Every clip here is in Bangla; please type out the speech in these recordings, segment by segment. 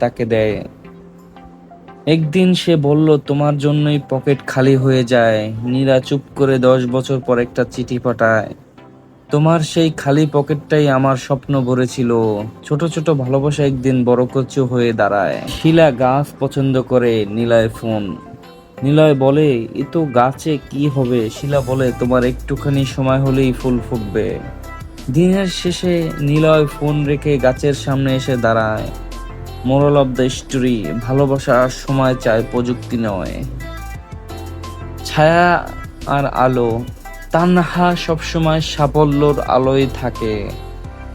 তাকে দেয়। একদিন সে বলল, তোমার জন্যই পকেট খালি হয়ে যায়। নীরা চুপ করে দশ বছর পর একটা চিঠি পাঠায়। তোমার সেই খালি পকেটটাই আমার স্বপ্ন ভরেছিল। ছোট ছোট ভালোবাসা একদিন বড় কচু হয়ে দাঁড়ায়। শিলা গাছ পছন্দ করে নীলায় ফোন। নিলয় বলে, এ তো গাছে কি হবে? শিলা বলে, তোমার একটুখানি সময় হলেই ফুল ফুটবে। দিনের শেষে নিলয় ফোন রেখে গাছের সামনে এসে দাঁড়ায়। মোরাল অব দ্য স্টোরি ভালোবাসার সময় চায় প্রযুক্তি নয়। ছায়া আর আলো, তানহা সবসময় সাফল্যর আলোয় থাকে।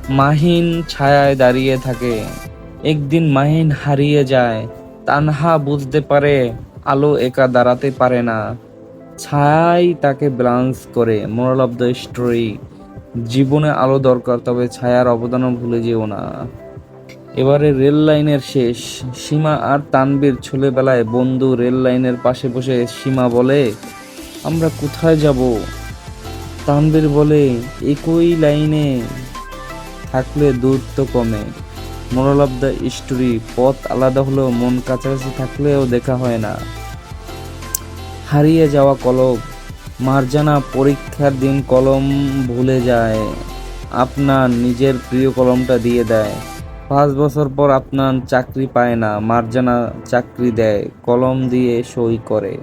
মাহিন ছায়ায় দাঁড়িয়ে থাকে। একদিন মাহিন হারিয়ে যায়। তানহা বুঝতে পারে, আলো একা দাঁড়াতে পারে না। ছায়াই তাকে ব্যালেন্স করে। মোরাল অফ দ্য স্টোরি জীবনে আলো দরকার, তবে ছায়ার অবদানও ভুলে যেও না। এবারে রেল লাইনের শেষ। সীমা আর তানবীর ছোটবেলায় বন্ধু রেল লাইনের পাশে বসে সীমা বলে, আমরা কোথায় যাব? তানবীর বলে, একই লাইনে থাকলে দূরত্ব কমে। মোরাল অফ দ্য স্টোরি, পথ আলাদা হলেও মন কাছাকাছি থাকলেও দেখা হয় না। হারিয়ে যাওয়া কলম, মার্জানা পরীক্ষার দিন কলম ভুলে যায়। আপনার নিজের প্রিয় কলমটা দিয়ে দেয়। পাঁচ বছর পর আপনার চাকরি পায় না, মার্জানা চাকরি দেয়, কলম দিয়ে সই করে।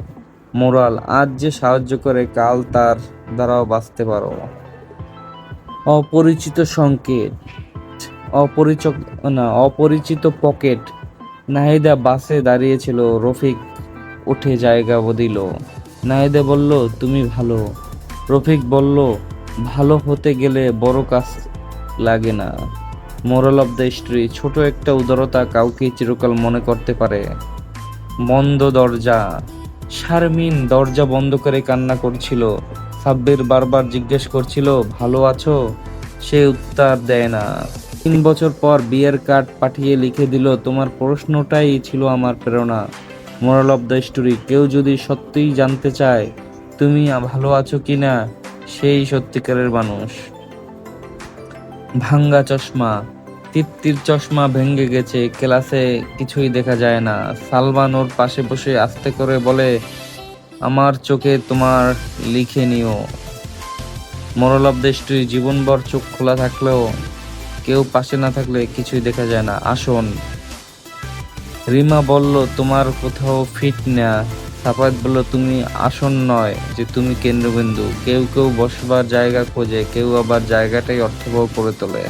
মোরাল, আজ যে সাহায্য করে, কাল তার দ্বারাও বাঁচতে পারো। অপরিচিত সংকেত অপরিচিত না, অপরিচিত পকেট। নাহিদা বাসে দাঁড়িয়েছিল, রফিক উঠে জায়গা বদিল। নাহিদা বলল, তুমি ভালো। রফিক বলল, ভালো হতে গেলে বড় কাজ লাগে না। মোরাল অফ দ্য স্টোরি ছোট একটা উদারতা কাউকে চিরকাল মনে করতে পারে। বন্ধ দরজা, শারমিন দরজা বন্ধ করে কান্না করছিল। সাব্বির বারবার জিজ্ঞেস করছিল, ভালো আছো? সে উত্তর দেয় না। তিন বছর পর বিয়ের কার্ড পাঠিয়ে লিখে দিল, তোমার প্রশ্নটাই ছিল আমার প্রেরণা। মোরাল অফ দ্য স্টোরি কেউ যদি সত্যিই জানতে চায়, তুমি ভালো আছো কি না সেই সত্যিকারের মানুষ। ভাঙ্গা চশমা, তৃপ্তির চশমা ভেঙে গেছে, ক্লাসে কিছুই দেখা যায় না। সালমান ওর পাশে বসে আস্তে করে বলে, আমার চোখে তোমার লিখে নিও। মোরাল অফ দ্য স্টোরি জীবনভর চোখ খোলা থাকলেও কেউ পাশে না থাকলে কিছুই দেখা যায় না। আসন। রিমা বলল, তোমার কোথাও ফিট না। সাফাত বলল, তুমি আসন নয় যে তুমি কেন্দ্রবিন্দু। কেউ কেউ বসবার জায়গা খোঁজে, কেউ আবার জায়গাটাই অর্থবহ করে তোলে।